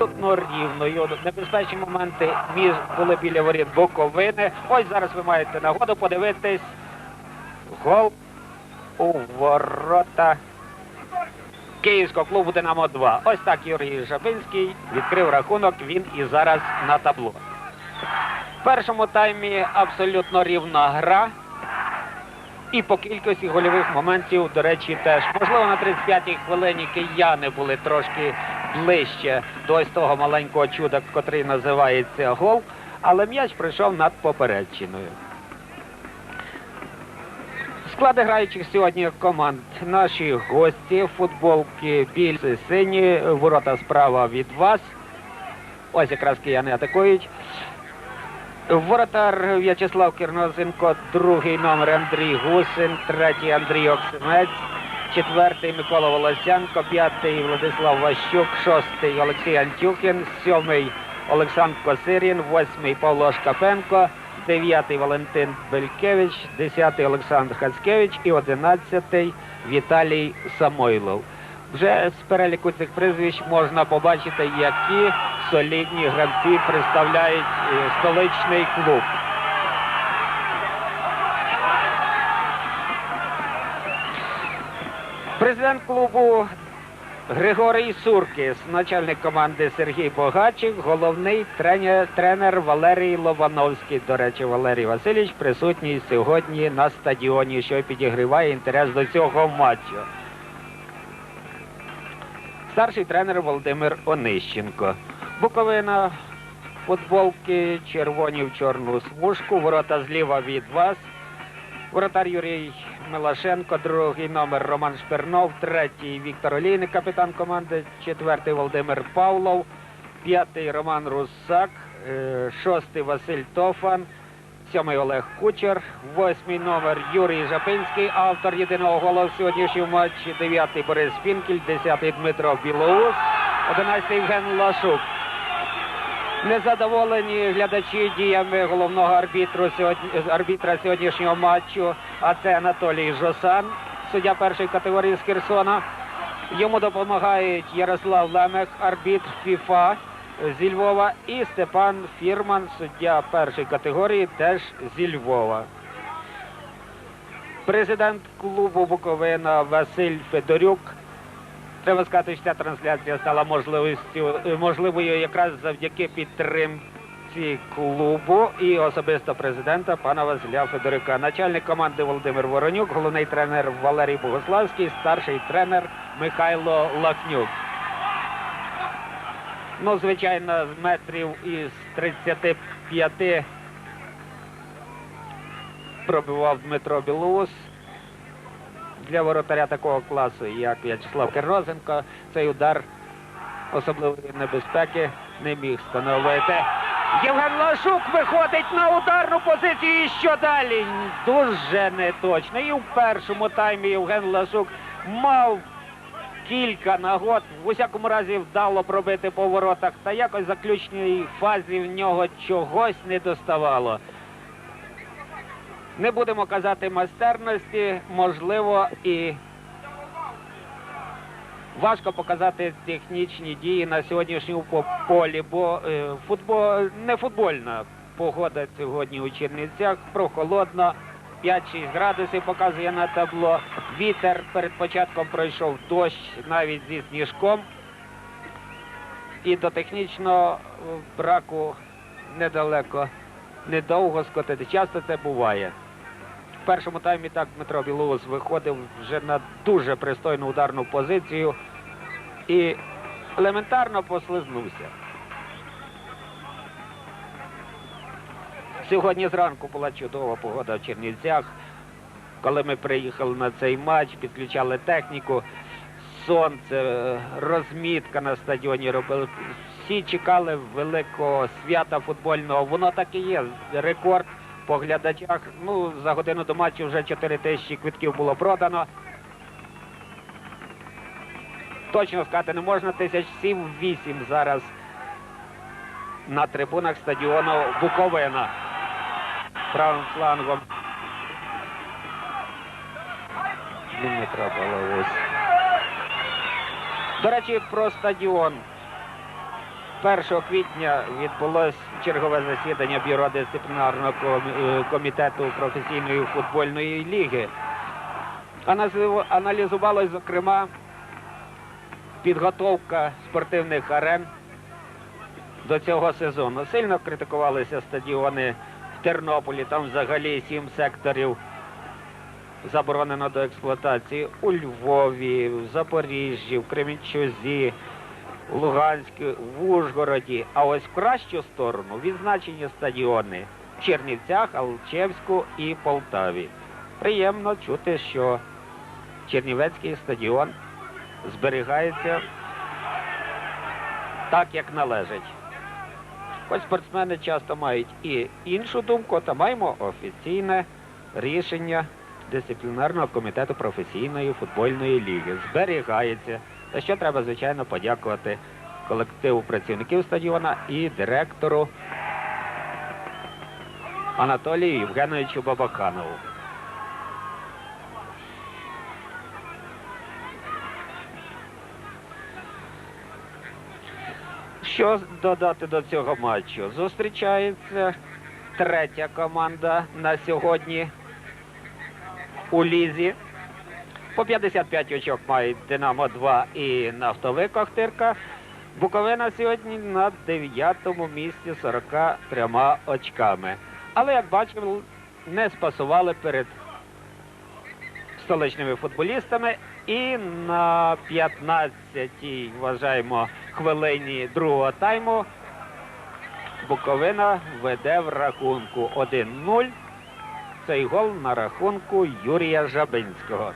абсолютно рівною. Небезпечні моменти між були біля воріт Буковини. Ось зараз ви маєте нагоду подивитись гол у ворота Київського клубу Динамо 2. Ось так Юрій Жабинський відкрив рахунок. Він і зараз на табло. В першому таймі абсолютно рівна гра. І по кількості гольових моментів, до речі, теж. Можливо, на 35-й хвилині кияни були трошки ближче до ось того маленького чуда, котрий називається гол, але м'яч прийшов над попередчиною. Склади граючих сьогодні команд. Наші гості, футболки більше сині, ворота справа від вас. Ось якраз кияни атакують. Воротар В'ячеслав Кірнозенко, другий номер Андрій Гусин, третій Андрій Оксимець, четвертий Микола Волосянко, п'ятий Владислав Ващук, шостий Олексій Антюхін, сьомий Олександр Косирін, восьмий Павло Шкапенко, дев'ятий Валентин Белькевич, десятий Олександр Хацкевич і одинадцятий Віталій Самойлов. Вже з переліку цих прізвищ можна побачити, які солідні гравці представляють е, столичний клуб. Президент клубу Григорій Суркіс, начальник команди Сергій Богачик, головний тренер, тренер Валерій Лобановський. До речі, Валерій Васильович присутній сьогодні на стадіоні, що підігріває інтерес до цього матчу. Старший тренер Володимир Онищенко. Буковина, футболки червоні в чорну смужку, ворота зліва від вас. Воротар Юрій Милашенко, другий номер Роман Шпернов, третій Віктор Олійник, капітан команди, четвертий Володимир Павлов, п'ятий Роман Русак, е, шостий Василь Тофан, сьомий Олег Кучер, восьмий номер Юрій Жапинський, автор єдиного голу в сьогоднішньому матчі, дев'ятий Борис Фінкель, десятий Дмитро Білоус, одинадцятий Євген Лашук. Незадоволені глядачі діями головного арбітру сьогодні, арбітра сьогоднішнього матчу, а це Анатолій Жосан, суддя першої категорії з Херсона. Йому допомагають Ярослав Лемех, арбітр ФІФА зі Львова, і Степан Фірман, суддя першої категорії, теж зі Львова. Президент клубу Буковина Василь Федорюк Треба сказати, що ця трансляція стала можливістю е, можливою якраз завдяки підтримці клубу і особисто президента пана Василя Федорика. Начальник команди Володимир Воронюк, головний тренер Валерій Богославський, старший тренер Михайло Лахнюк. Ну, звичайно, з метрів із 35 пробивав Дмитро Білоус для воротаря такого класу, як В'ячеслав Кернозенко, цей удар особливої небезпеки не міг становити. Євген Лашук виходить на ударну позицію. І що далі? Дуже неточно. І в першому таймі Євген Лашук мав кілька нагод. В усякому разі вдало пробити по воротах. Та якось в заключній фазі в нього чогось не доставало. Не будемо казати майстерності, можливо, і важко показати технічні дії на сьогоднішньому полі, бо е, футбол не футбольна погода сьогодні у Чернівцях, прохолодно. 5-6 градусів показує на табло. Вітер перед початком пройшов дощ навіть зі сніжком. І до технічного е, браку недалеко, недовго скотити. Часто це буває. Першому таймі так Дмитро Білоус виходив вже на дуже пристойну ударну позицію і елементарно послизнувся. Сьогодні зранку була чудова погода в Чернівцях. Коли ми приїхали на цей матч, підключали техніку, сонце, розмітка на стадіоні робили. Всі чекали великого свята футбольного. Воно так і є. Рекорд по глядачах. Ну, за годину до матчу вже 4 тисячі квитків було продано. Точно сказати не можна, тисяч сім-вісім зараз на трибунах стадіону Буковина. Правим флангом. Дмитро Балавось. До речі, про стадіон. 1 квітня відбулось чергове засідання бюро дисциплінарного е, комітету професійної футбольної ліги. Аналізу- Аналізувалось, зокрема, підготовка спортивних арен до цього сезону. Сильно критикувалися стадіони в Тернополі, там взагалі сім секторів заборонено до експлуатації у Львові, в Запоріжжі, в Кременчузі, в Луганську, в Ужгороді. А ось в кращу сторону відзначені стадіони в Чернівцях, Алчевську і Полтаві. Приємно чути, що Чернівецький стадіон зберігається так, як належить. Хоч спортсмени часто мають і іншу думку, та маємо офіційне рішення дисциплінарного комітету професійної футбольної ліги. Зберігається. За що треба, звичайно, подякувати колективу працівників стадіона і директору Анатолію Євгеновичу Бабаканову. Що додати до цього матчу? Зустрічається третя команда на сьогодні у лізі. По 55 очок мають Динамо 2 і Нафтовик Охтирка. Буковина сьогодні на 9-му місці 43 очками. Але, як бачимо, не спасували перед столичними футболістами. І на 15-й, вважаємо, хвилині другого тайму Буковина веде в рахунку 1-0. Цей гол на рахунку Юрія Жабинського.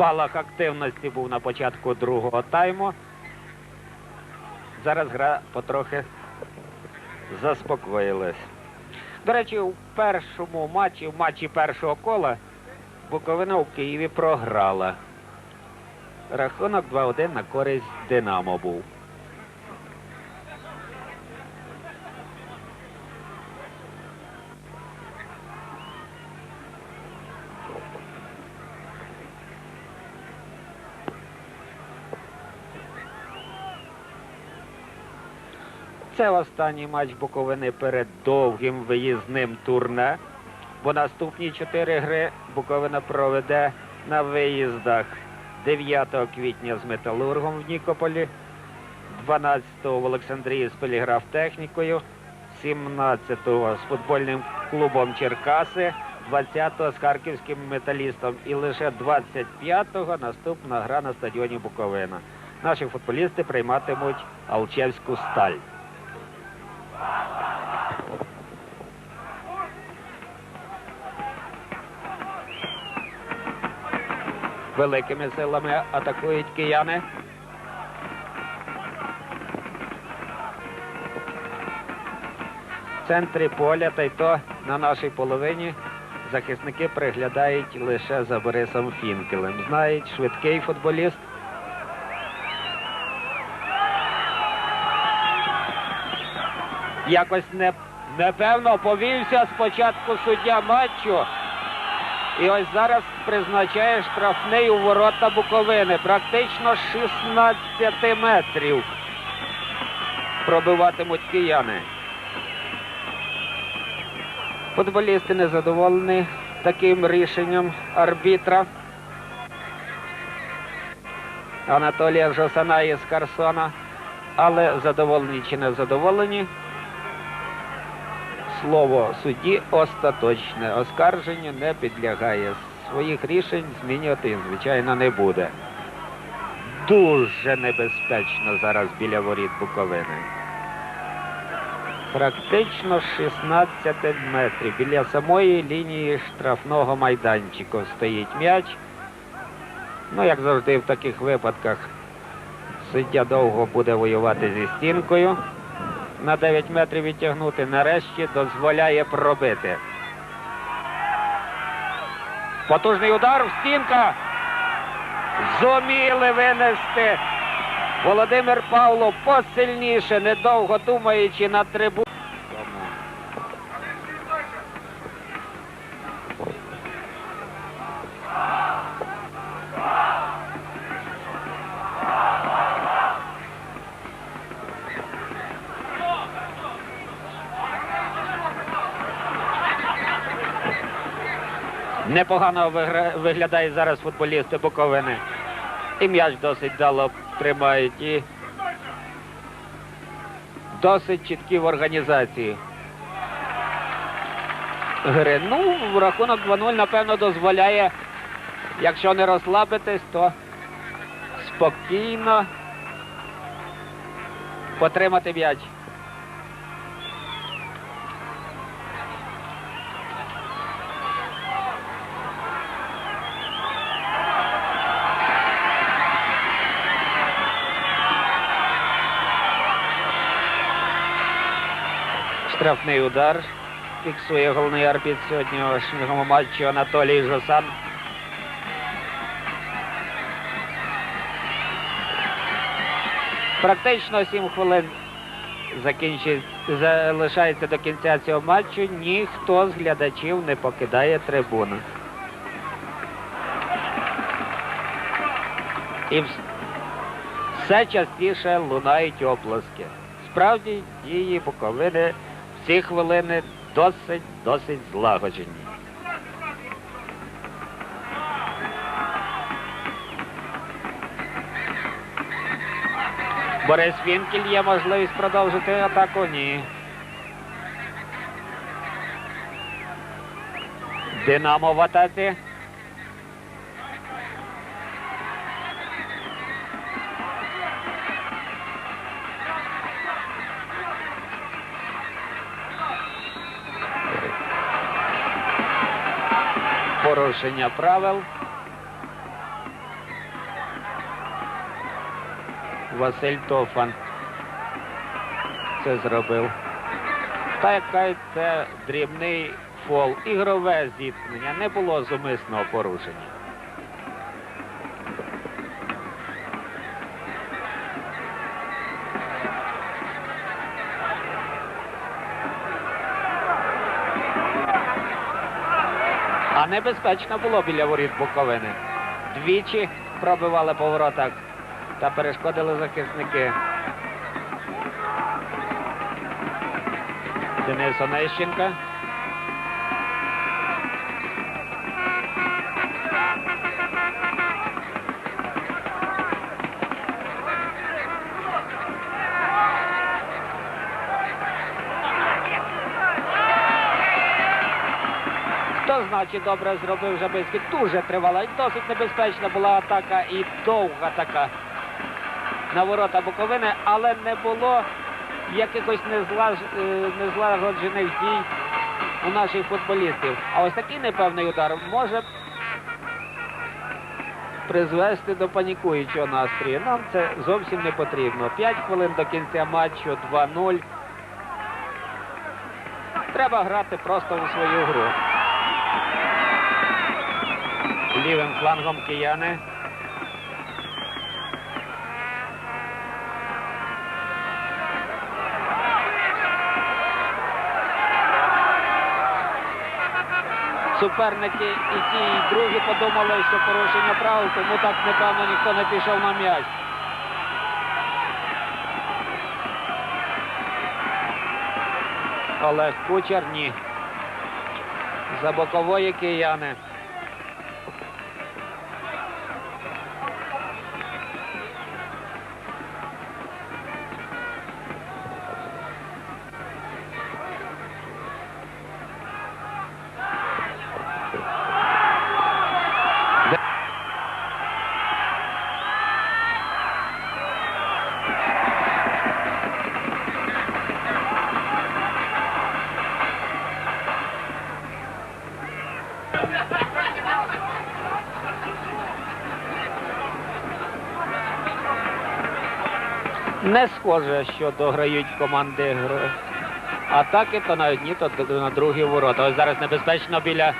Спалах активності був на початку другого тайму. Зараз гра потрохи заспокоїлась. До речі, у першому матчі, в матчі першого кола, Буковина у Києві програла. Рахунок 2-1 на користь Динамо був. Це останній матч Буковини перед довгим виїзним турне. Бо наступні чотири гри Буковина проведе на виїздах 9 квітня з Металургом в Нікополі, 12-го в Олександрії з поліграфтехнікою, 17-го з футбольним клубом Черкаси, 20-го з харківським металістом і лише 25-го наступна гра на стадіоні Буковина. Наші футболісти прийматимуть Алчевську сталь. Великими силами атакують кияни. В центрі поля та й то на нашій половині захисники приглядають лише за Борисом Фінкелем. Знають, швидкий футболіст. Якось не, непевно повівся спочатку суддя матчу. І ось зараз призначає штрафний у ворота Буковини. Практично 16 метрів пробиватимуть кияни. Футболісти незадоволені таким рішенням арбітра. Анатолія Жосана із Карсона. Але задоволені чи не задоволені. Слово судді остаточне. Оскарженню не підлягає. Своїх рішень змінювати, він, звичайно, не буде. Дуже небезпечно зараз біля воріт Буковини. Практично 16 метрів. Біля самої лінії штрафного майданчика стоїть м'яч. Ну, як завжди в таких випадках, суддя довго буде воювати зі стінкою на 9 метрів відтягнути, нарешті дозволяє пробити. Потужний удар в стінка. Зуміли винести. Володимир Павло посильніше, недовго думаючи на трибуну. Непогано виглядають зараз футболісти Буковини. І м'яч досить дало тримають і досить чіткі в організації. Гри. Ну, рахунок 2-0, напевно, дозволяє, якщо не розслабитись, то спокійно потримати м'яч. Штрафний удар. Фіксує головний арбіт сьогоднішнього матчу Анатолій Жосан. Практично 7 хвилин залишається до кінця цього матчу. Ніхто з глядачів не покидає трибуну. І все частіше лунають оплески. Справді дії Буковини ці хвилини досить досить злагоджені. Борис Вінкель є можливість продовжити атаку? Ні. Динамо в атаці. Порушення правил. Василь Тофан це зробив. Та яка це дрібний фол. Ігрове зіткнення. Не було зумисного порушення. Небезпечно було біля воріт Буковини. Двічі пробивали по воротах та перешкодили захисники. Денис Онищенка. Хто значить добре зробив Жабицький? Дуже тривала. Досить небезпечна була атака і довга така на ворота Буковини, але не було якихось незлаж... е, незлагоджених дій у наших футболістів. А ось такий непевний удар може призвести до панікуючого настрою. Нам це зовсім не потрібно. 5 хвилин до кінця матчу 2-0. Треба грати просто у свою гру. Лівим флангом кияни. Суперники і ті, і другі подумали, що порушення правил, тому так непевно ніхто не пішов на м'яч. Олег Кучер ні. За бокової кияни. Не схоже, що дограють команди атаки, то на одні, то на другі ворота. Ось зараз небезпечно біля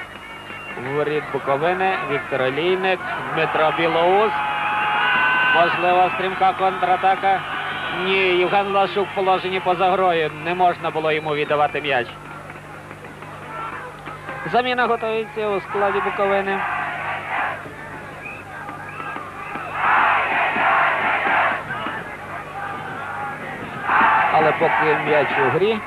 воріт Буковини. Віктор Олійник, Дмитро Білоус. Можливо, стрімка контратака. Ні, Євген Лашук в положенні поза грою. Не можна було йому віддавати м'яч. Заміна готується у складі Буковини. поки м'яч у грі.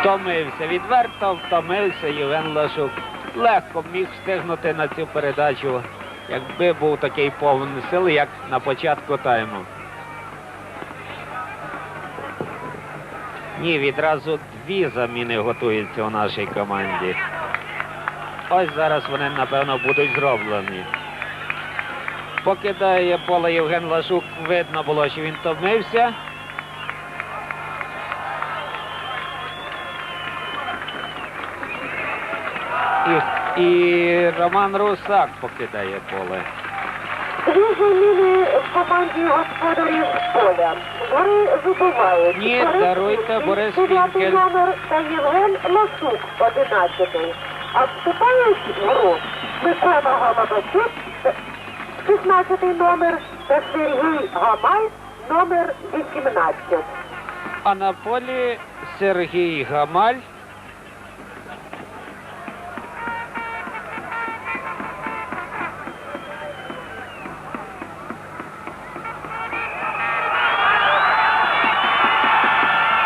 Втомився відверто, втомився Євген Лашук. Легко міг встигнути на цю передачу, якби був такий повний сил, як на початку тайму. Ні, відразу дві заміни готуються у нашій команді. Ось зараз вони, напевно, будуть зроблені. Покидає поле Євген Лашук, видно було, що він втомився. І, і Роман Русак покидає поле. Заміни в команді господарів поля. Гори вибивають. Ні, даруйте, Борис дев'ятий Фінкель. номер та Євген Ласук, одинадцятий. А вступають в гру Микола Голобачук, 16 номер та Сергій Гамаль, номер 18. А на полі Сергій Гамаль.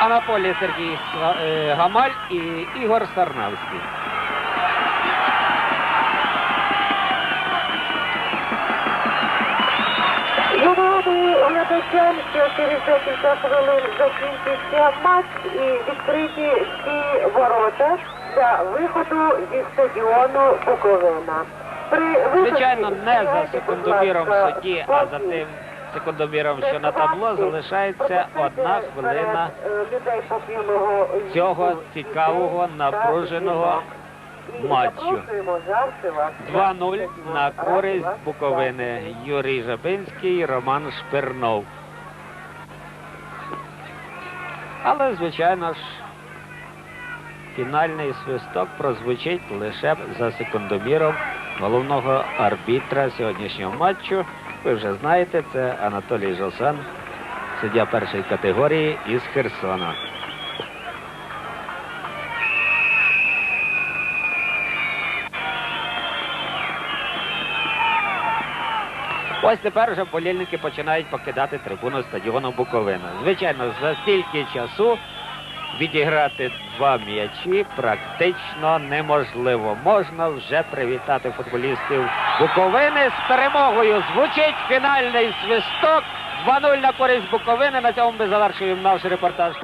А Сергій е, Гамаль і Ігор Сарнавський. Глядачам, що через декілька хвилин закінчиться матч і відкриті всі ворота для виходу зі стадіону Буковина. При Звичайно, не за секундоміром судді, а за тим секундоміром, що на табло залишається одна хвилина е, людей попілого цього цікавого, напруженого матчу. запрошуємо завжди вас 2-0 на користь Буковини. Юрій Жабинський, Роман Шпирнов. Але, звичайно ж, фінальний свисток прозвучить лише за секундоміром головного арбітра сьогоднішнього матчу. Ви вже знаєте, це Анатолій Жосан, суддя першої категорії із Херсона. Ось тепер вже болільники починають покидати трибуну стадіону Буковина. Звичайно, за стільки часу відіграти два м'ячі практично неможливо. Можна вже привітати футболістів Буковини з перемогою. Звучить фінальний свисток. 2-0 на користь Буковини. На цьому ми завершуємо наш репортаж.